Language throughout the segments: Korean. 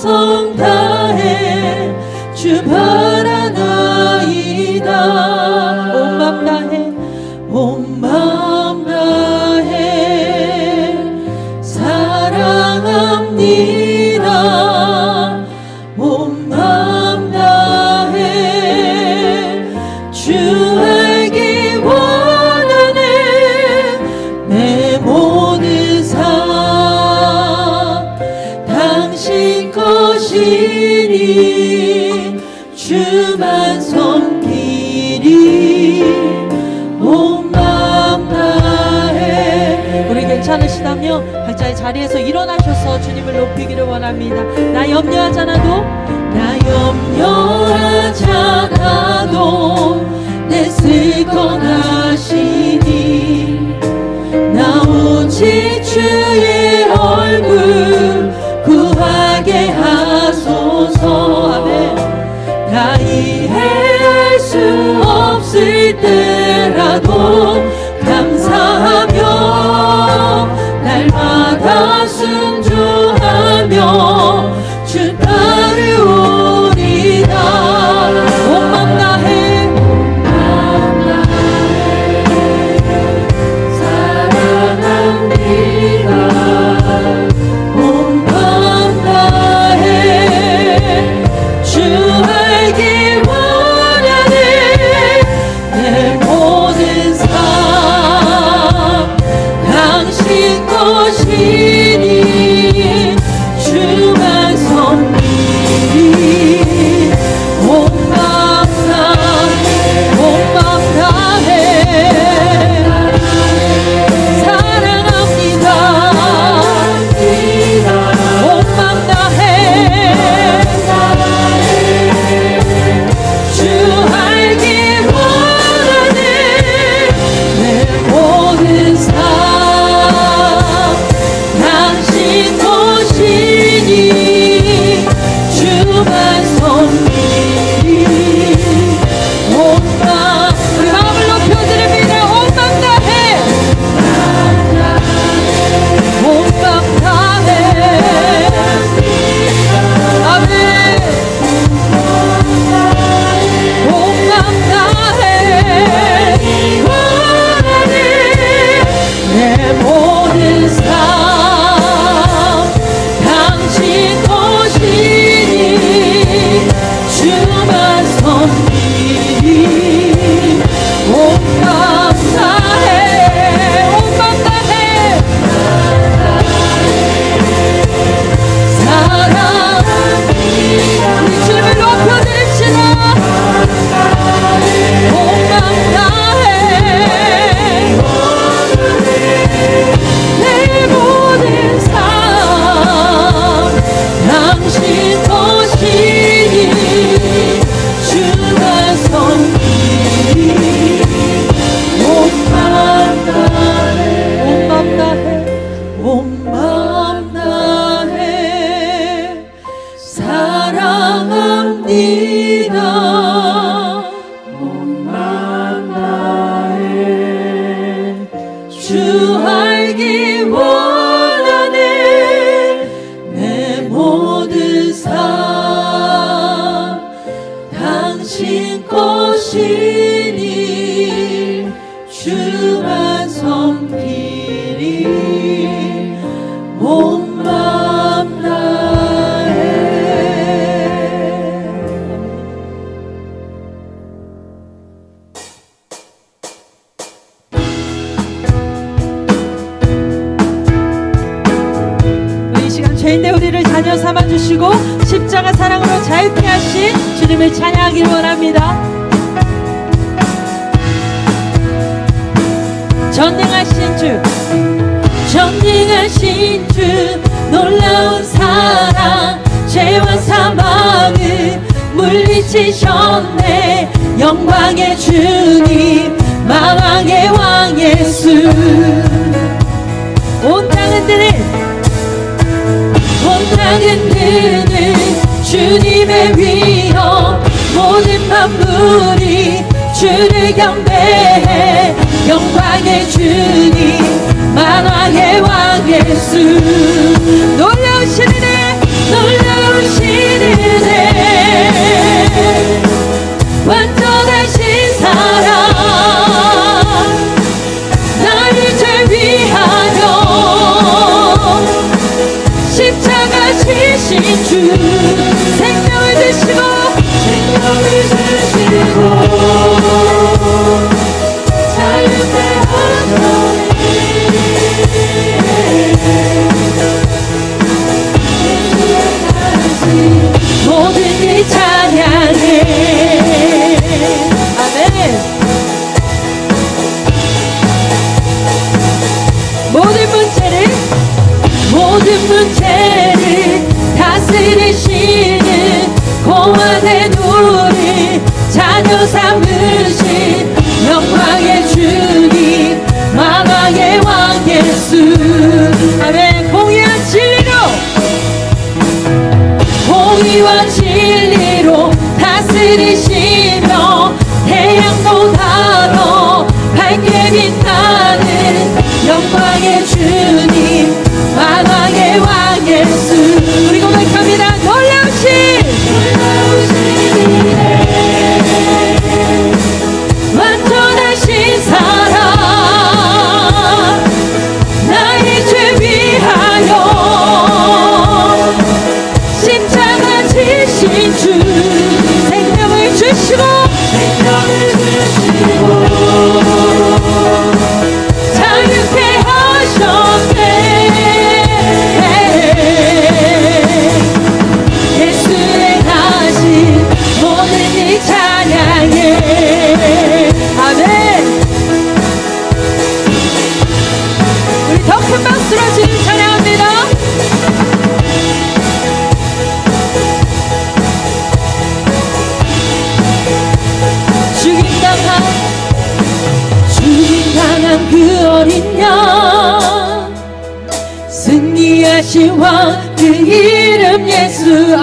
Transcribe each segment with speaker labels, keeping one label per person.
Speaker 1: 찬송 다해 주 바라나이다.
Speaker 2: 자리에서 일어나셔서 주님을 높이기를 원합니다. 나 염려하지 않아도
Speaker 1: 나 염려하지 않아도 내쓸건 하시니 나 오직
Speaker 2: 자녀 삼아주시고 십자가 사랑으로 자유케하신 주님을 찬양하길 원합니다. 전능하신 주
Speaker 1: 전능하신 주
Speaker 2: 놀라운 사랑 죄와 사망을 물리치셨네. 영광의 주님 마왕의 왕 예수. 온 땅은 들을 온 땅은 드는 주님의 위엄 모든 만물이 주를 경배해. 영광의 주님 만왕의 왕 예수 ቸር ታስርሽ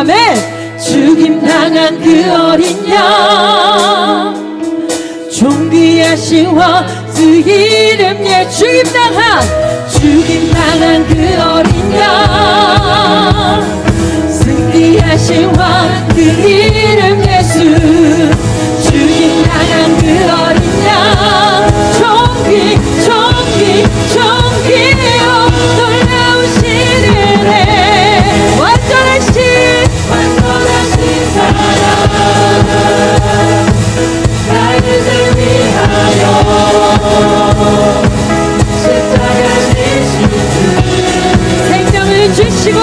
Speaker 2: 아멘. 죽임 당한 그 어린 양. 존귀하신 왕그 이름 예 죽임 당한 죽임 당한 그 어린 양. 승리하신 왕그 이름 주시고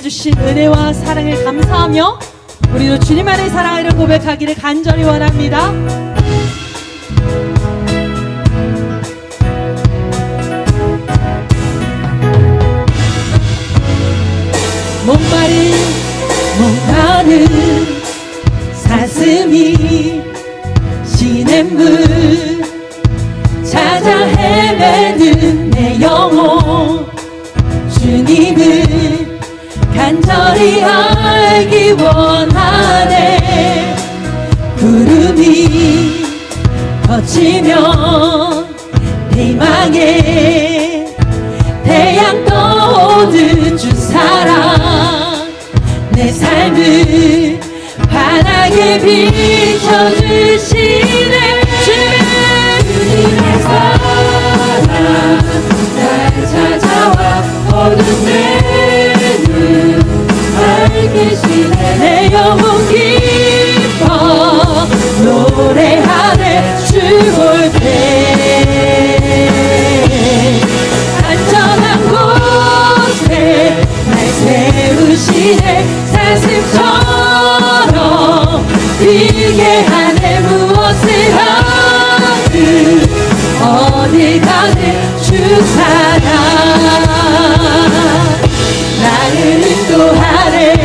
Speaker 2: 주신 은혜와 사랑을 감사하며 우리도 주님 안의 사랑을 고백하기를 간절히 원합니다. 목마른 목마른 사슴이 시냇물 원하네. 구름이 거치면 희망에 세우시네 사슴처럼 뛰게 하네 무엇을 하든 어디 가든 주 사랑 나를 인도하네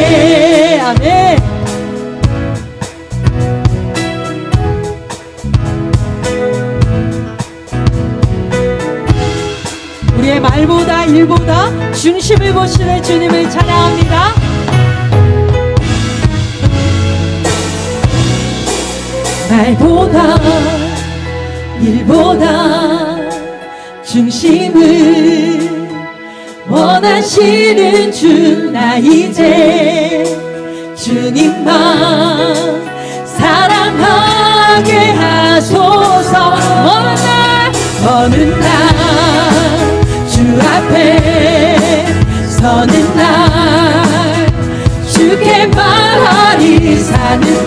Speaker 2: 우리의 말보다 일보다 중심을 보시는 주님을 찬양합니다. 말보다 일보다 중심을 원하시는 주 나 이제 주님만 사랑하게 하소서. 어느 날 어느 날주 앞에 서는 날 주께 말하리 사는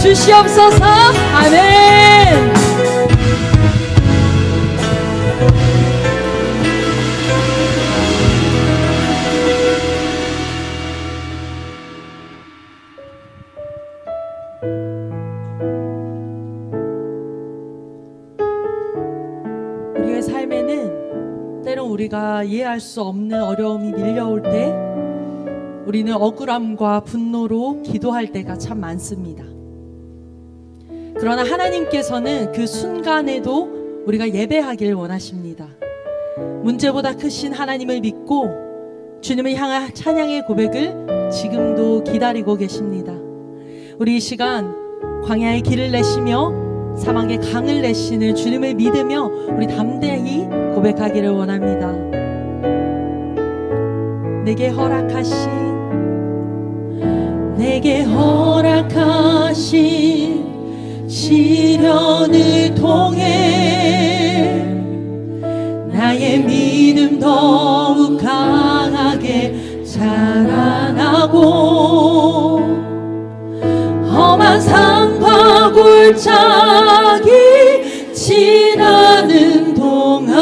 Speaker 2: 주시옵소서. 아멘. 우리의 삶에는 때론 우리가 이해할 수 없는 어려움이 밀려올 때 우리는 억울함과 분노로 기도할 때가 참 많습니다. 그러나 하나님께서는 그 순간에도 우리가 예배하길 원하십니다. 문제보다 크신 하나님을 믿고 주님을 향한 찬양의 고백을 지금도 기다리고 계십니다. 우리 이 시간 광야의 길을 내시며 사막의 강을 내시는 주님을 믿으며 우리 담대히 고백하기를 원합니다. 내게 허락하신 내게 허락하신 시련을 통해 나의 믿음 더욱 강하게 자라나고 험한 산과 골짜기 지나는 동안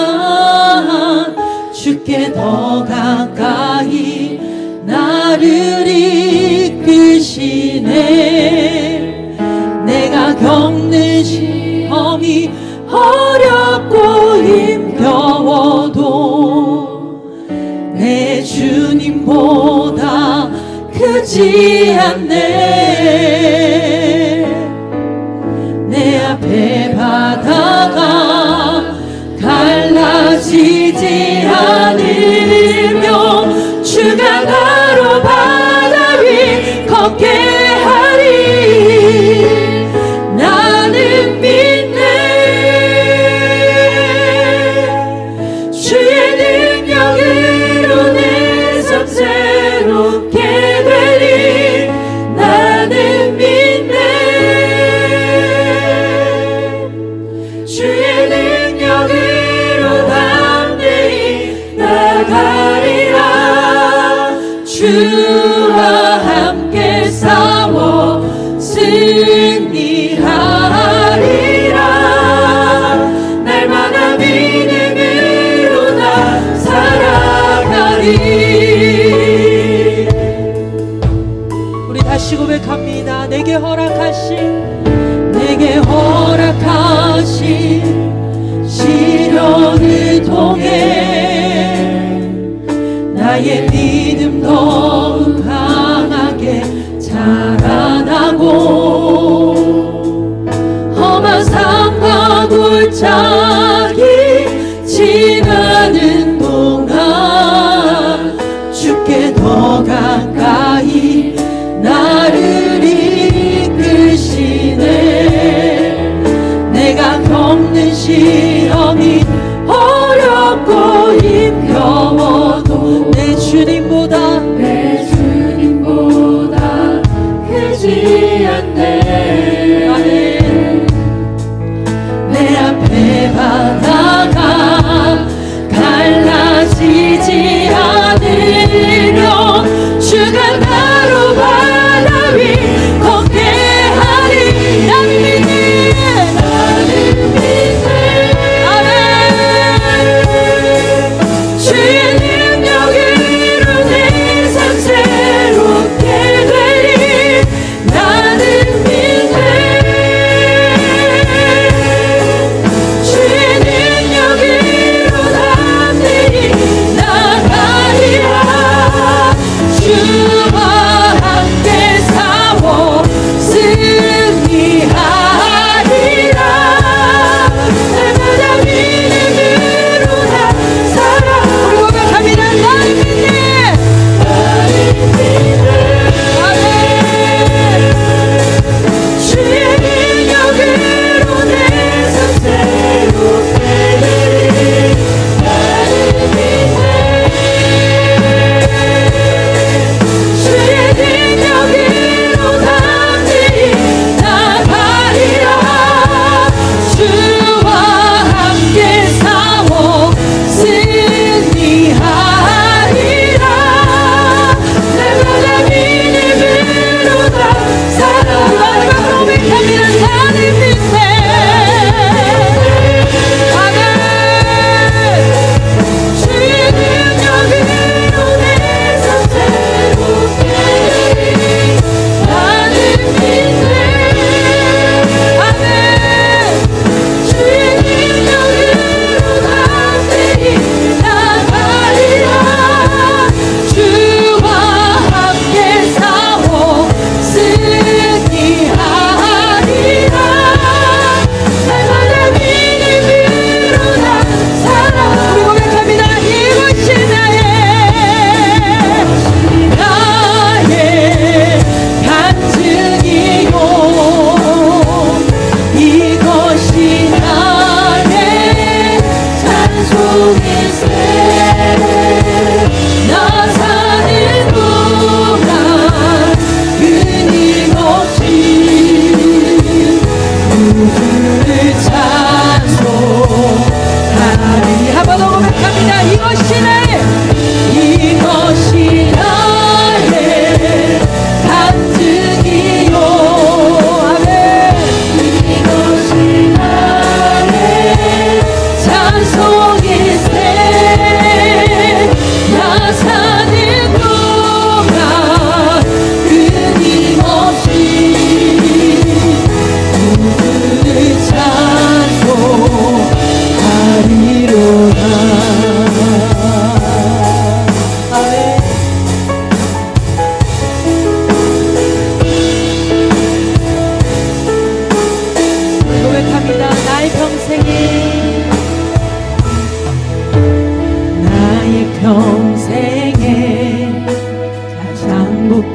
Speaker 2: 주께 더 가까이 나를 이 시험이 어렵고 힘겨워도 내 주님보다 크지 않네 나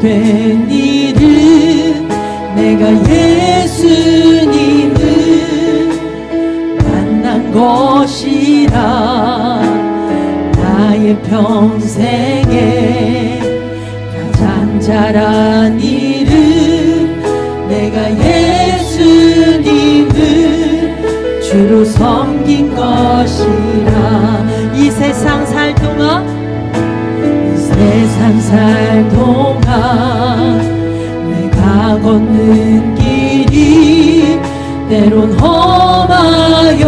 Speaker 2: pendiente. 걷는 길이 때론 험하여서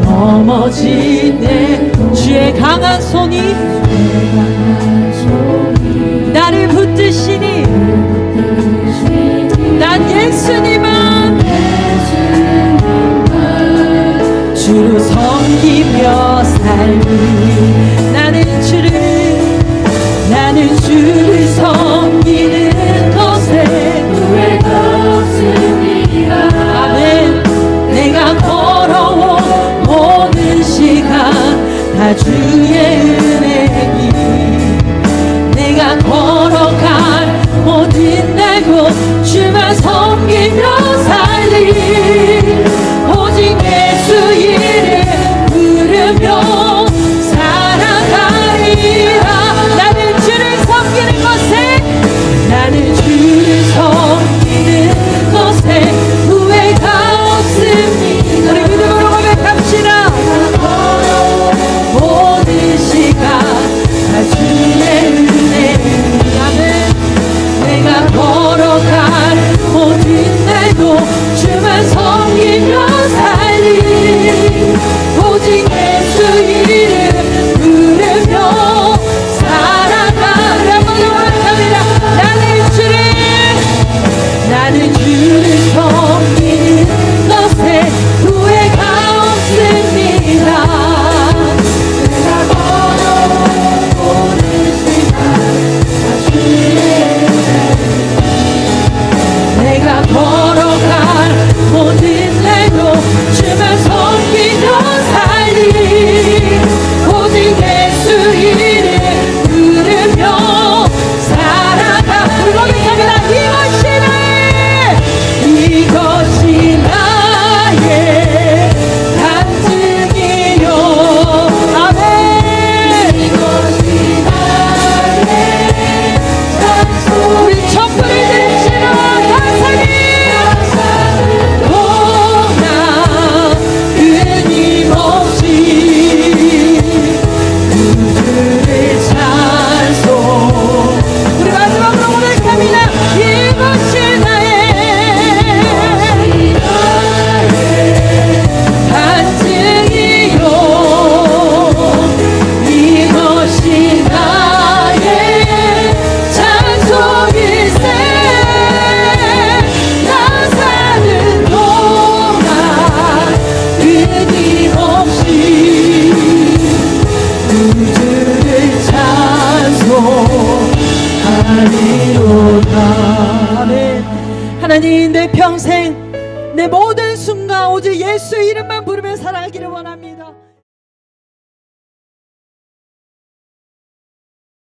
Speaker 2: 넘어질 때 주의 강한 손이 나를 붙드시니 난 예수님만 주로 섬기며 살리